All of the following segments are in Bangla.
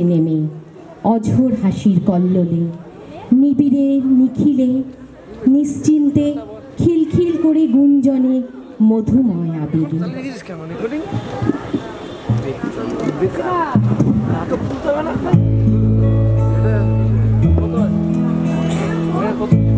গেছে নেমে অঝোর হাসির কল্লোলে নিবিড়ে নিখিলে নিশ্চিন্তে খিলখিল করে গুঞ্জনে মধুময় আবেগে। you.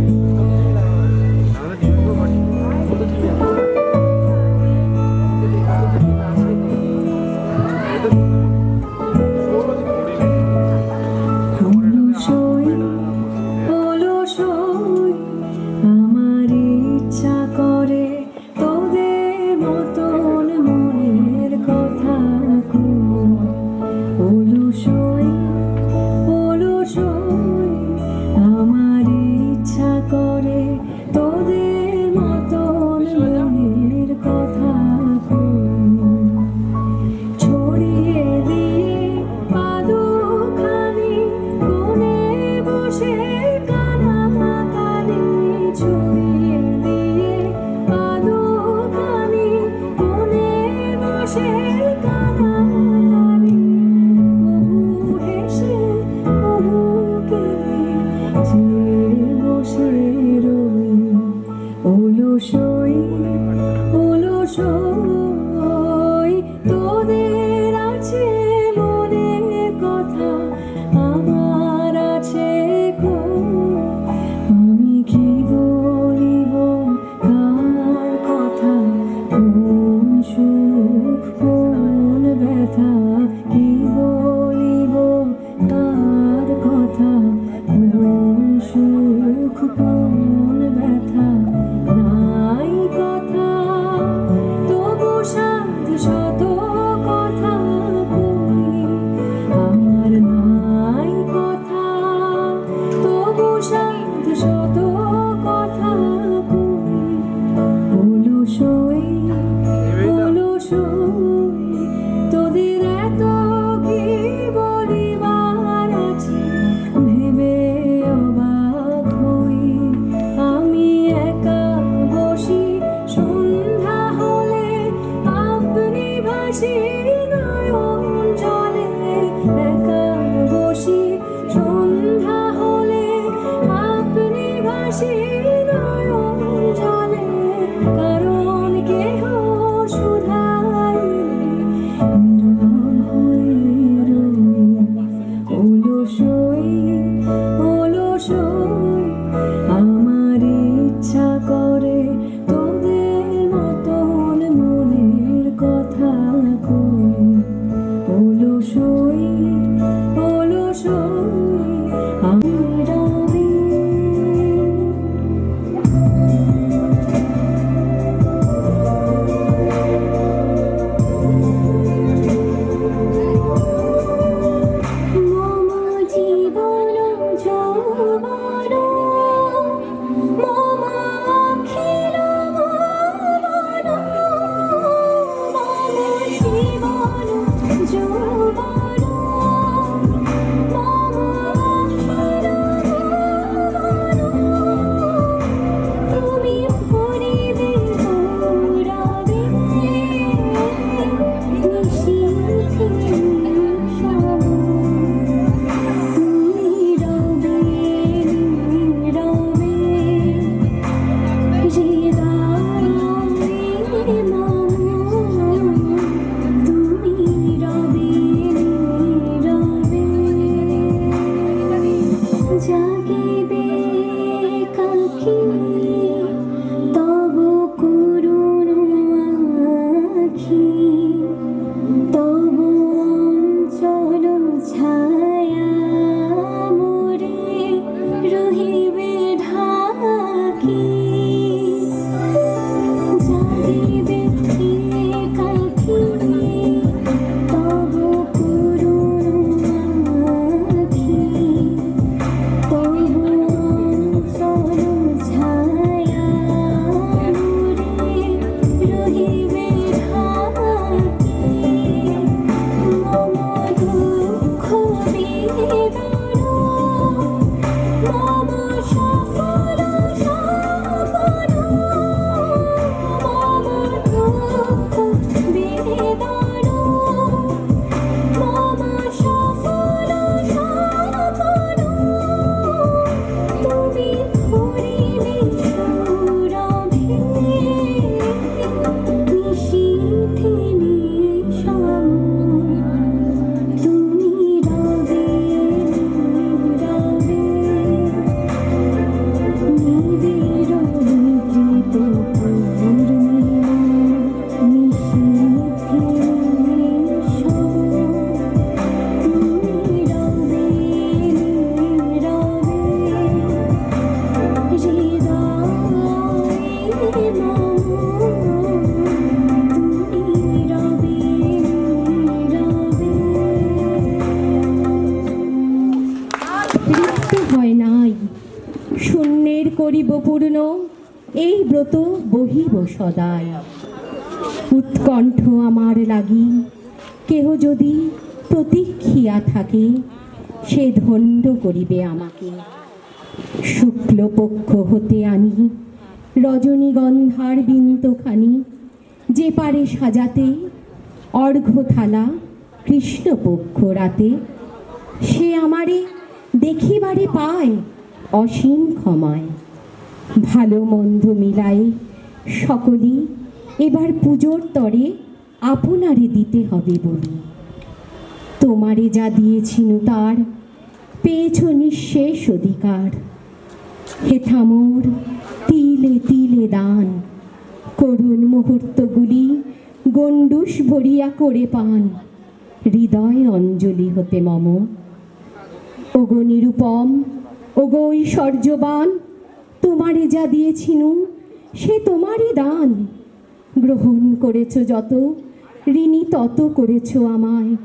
中 সদাই। উৎকণ্ঠ আমার লাগি, কেহ যদি প্রতীক্ষিয়া থাকে, সে ধন্য করিবে আমাকে। শুক্লপক্ষ হতে আনি, রজনীগন্ধার বিন্তখানি যে পারে সাজাতে অর্ঘ্য থালা কৃষ্ণপক্ষ রাতে। সে আমারে দেখিবারে পায় অসীম ক্ষমায়, ভালো মন্দ মিলাই সকলেই এবার পুজোর তরে আপনারে দিতে হবে বলি। তোমারে যা দিয়েছিনু তার, পেয়েছ নিঃশেষ অধিকার। হেথা মোর তিলে তিলে দান, করুণ মুহূর্তগুলি গণ্ডুস ভরিয়া করে পান। হৃদয় অঞ্জলি হতে মম। ওগো নিরুপম, ওগো ঐশ্বর্যবান, তোমারে যা দিয়েছিনু সে তোমারই দান। গ্রহণ করেছ যত ঋণী তত করেছ আমায়।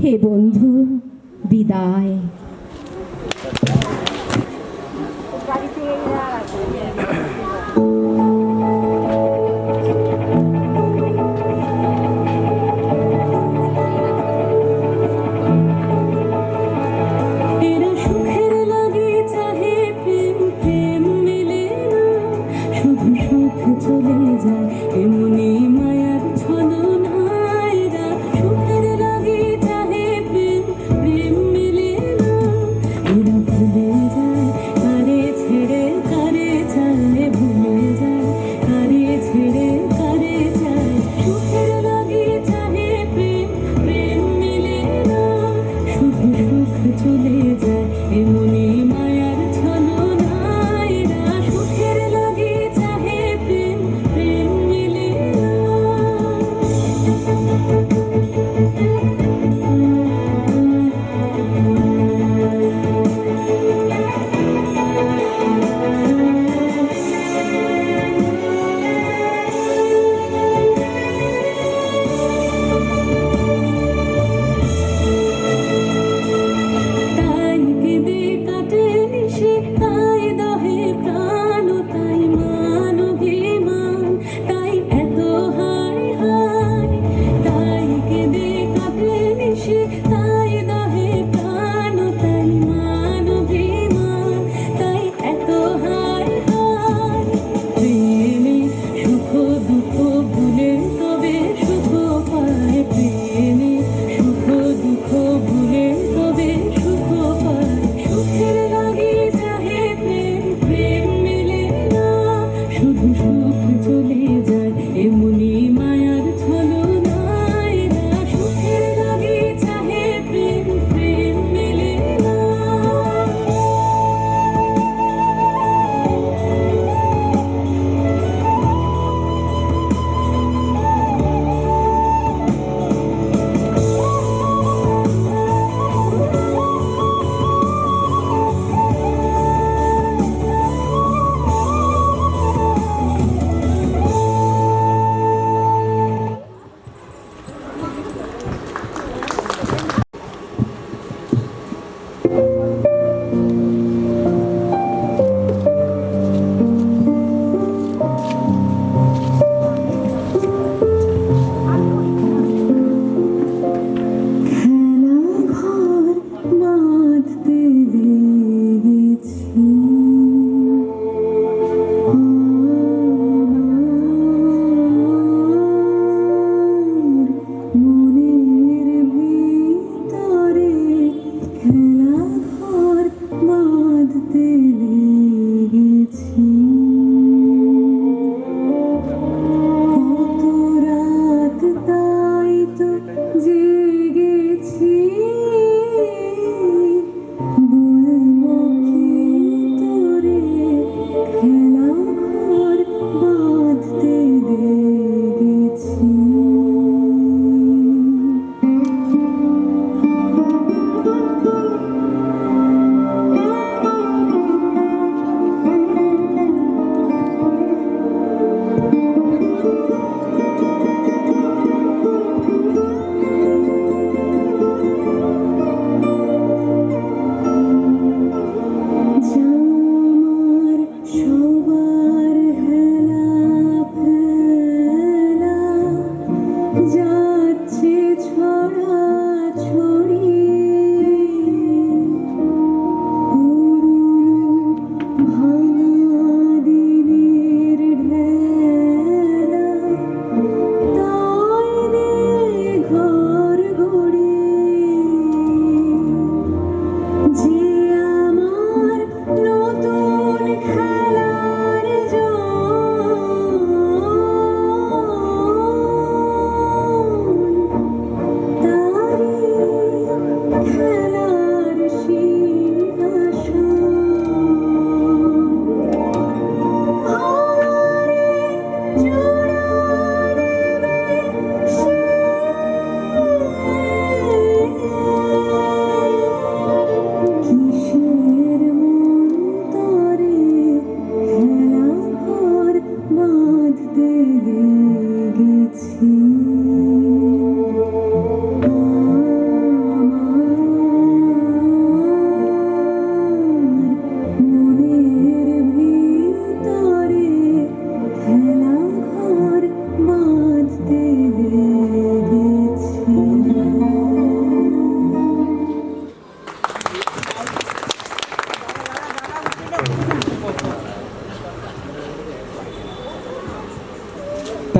হে বন্ধু বিদায়।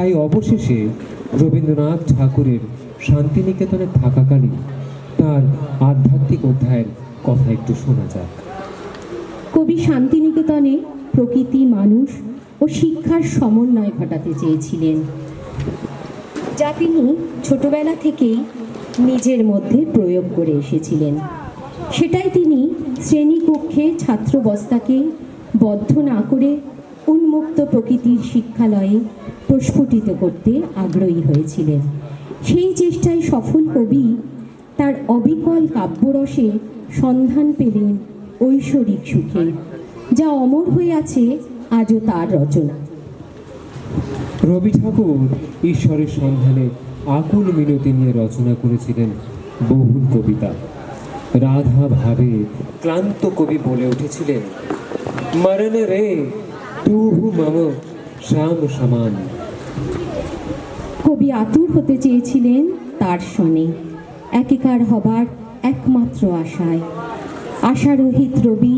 তাই অবশেষে রবীন্দ্রনাথ ঠাকুরের শান্তিনিকেতনে থাকাকালীন তার আধ্যাত্মিক অধ্যায়ের কথা একটু শোনা যাক। কবি শান্তিনিকেতনে প্রকৃতি মানুষ ও শিক্ষার সমন্বয় ঘটাতে চেয়েছিলেন। যা তিনি ছোটবেলা থেকেই নিজের মধ্যে প্রয়োগ করে এসেছিলেন। সেটাই তিনি শ্রেণীকক্ষে ছাত্রবস্তাকে বদ্ধ না করে উন্মুক্ত প্রকৃতির শিক্ষালয়ে প্রস্ফুটিত করতে আগ্রহী হয়েছিলেন। সেই চেষ্টায় সফল কবি তার অবিকল কাব্যরসে সন্ধান পেলেন ঐশ্বরিক সুখে, যা অমর হয়ে আছে আজও তার রচনা। রবি ঠাকুর ঈশ্বরের সন্ধানে আকুল মিনতি নিয়ে রচনা করেছিলেন বহুল কবিতা। রাধা ভাবে ক্লান্ত কবি বলে উঠেছিলেন, মরণ রে তুহু মম শ্যাম সমান। কবি আতুর হতে চেয়েছিলেন তার শনে। একেকার হবার একমাত্র আশায়। আশারোহিত রবি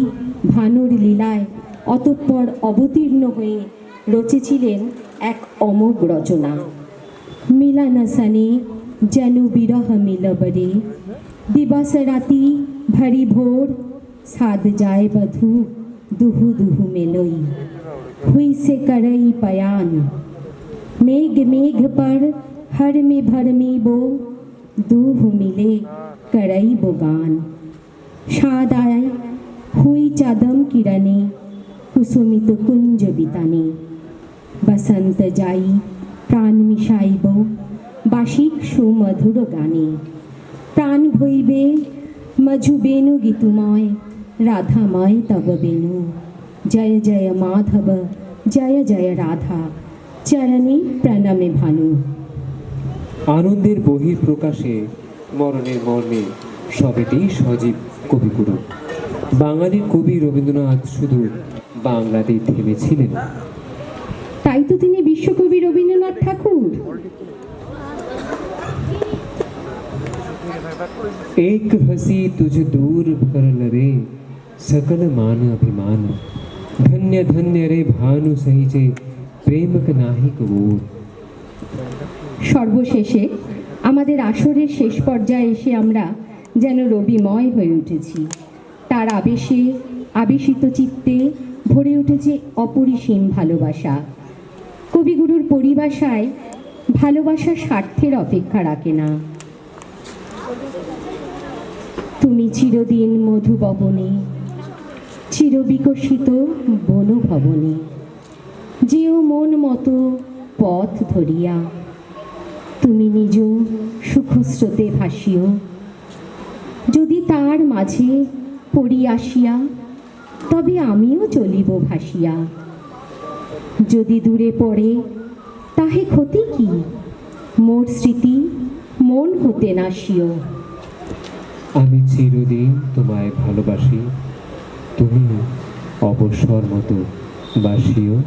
ভানুর লীলায় অতঃপর অবতীর্ণ হয়ে রচেছিলেন এক অমোঘ রচনা। মিলানসনে যেন বিরহ মিলবরে দিবস রাতি ভরি ভোর সাদ যায় বধু দুহু দুহু মেলই। হুই সে করই পয়ান मेघ मेघ पर हर में भर में बो दूह मिले करई बोगान সাদ আয় হুই চাদম কিরণে কুসুমিত কুঞ্জ বিতানে বসন্ত যাই প্রাণ মিশাইব বাসিক সুমধুর গানে প্রাণ ভইবে মধু বেনু গীতুময় রাধাময় তব বেনু জয় জয় মাধব জয় জয় রাধা চরণে প্রণমে ভানু আনন্দের বহির প্রকাশে মরণের মর্মে সবেতেই সজীব কবিগুরু বাঙালির কবি রবীন্দ্রনাথ শুধু বাংলাতেই থেমেছিলেন না। তাই তো তিনি বিশ্বকবি রবীন্দ্রনাথ ঠাকুর एक हसी तुझ दूर भरल रे सकल मान अभिमान धन्य धन्य रे भानु सहिजे নাহি সর্বশেষে আমাদের আসরের শেষ পর্যায়ে এসে আমরা যেন রবিময় হয়ে উঠেছি। তার আবেশে, আবেশিত চিত্তে ভরে উঠেছে অপরিসীম ভালোবাসা। কবিগুরুর পরিভাষায় ভালোবাসা স্বার্থের অপেক্ষা রাখে না। তুমি চিরদিন মধুভবনে চিরবিকশিত বনভবনে। যেও মন মতো পথ ধরিয়া। তুমি নিজ সুখস্রোতে ভাসিও। যদি তার মাঝে পড়ি আসিয়া, তবে আমিও চলিব ভাসিয়া। যদি দূরে পড়ে, তাহে ক্ষতি কি? মোর স্মৃতি মন হতে নাসিও আমি চিরদিন তোমায় ভালোবাসি তুমি অবসর মতো বাসিও।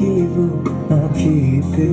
আখিতে আখিতে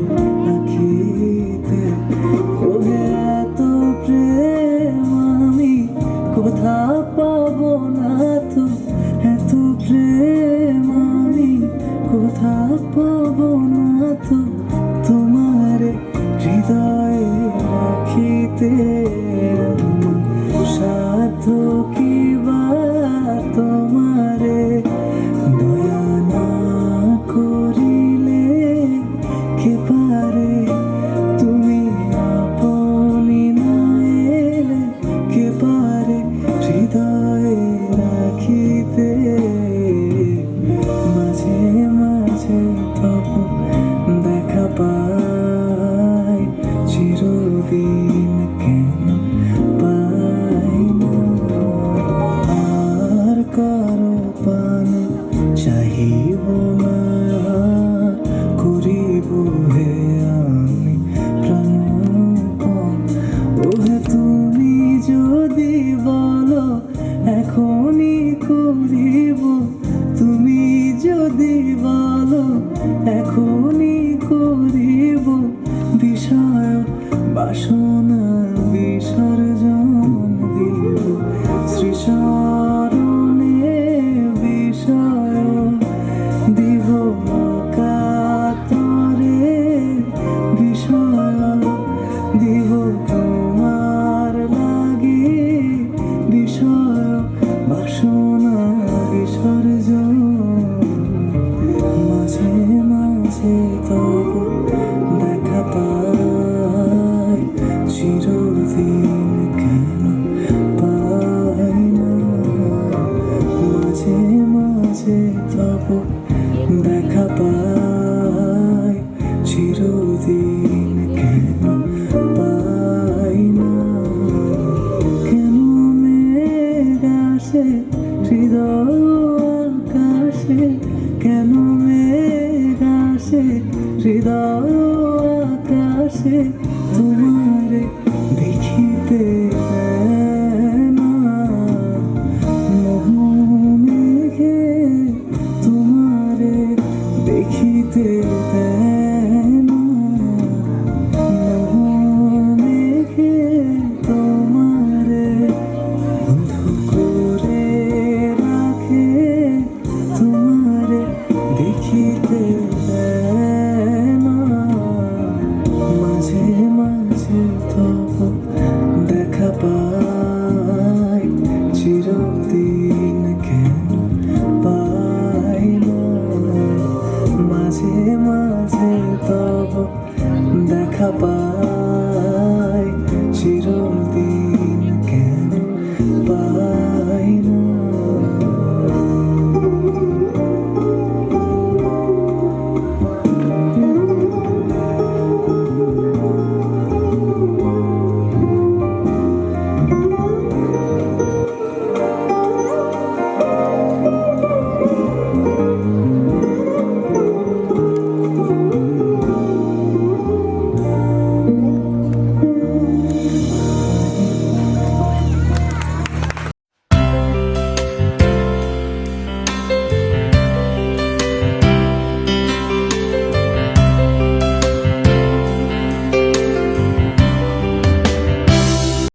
তোমারে দেখিতে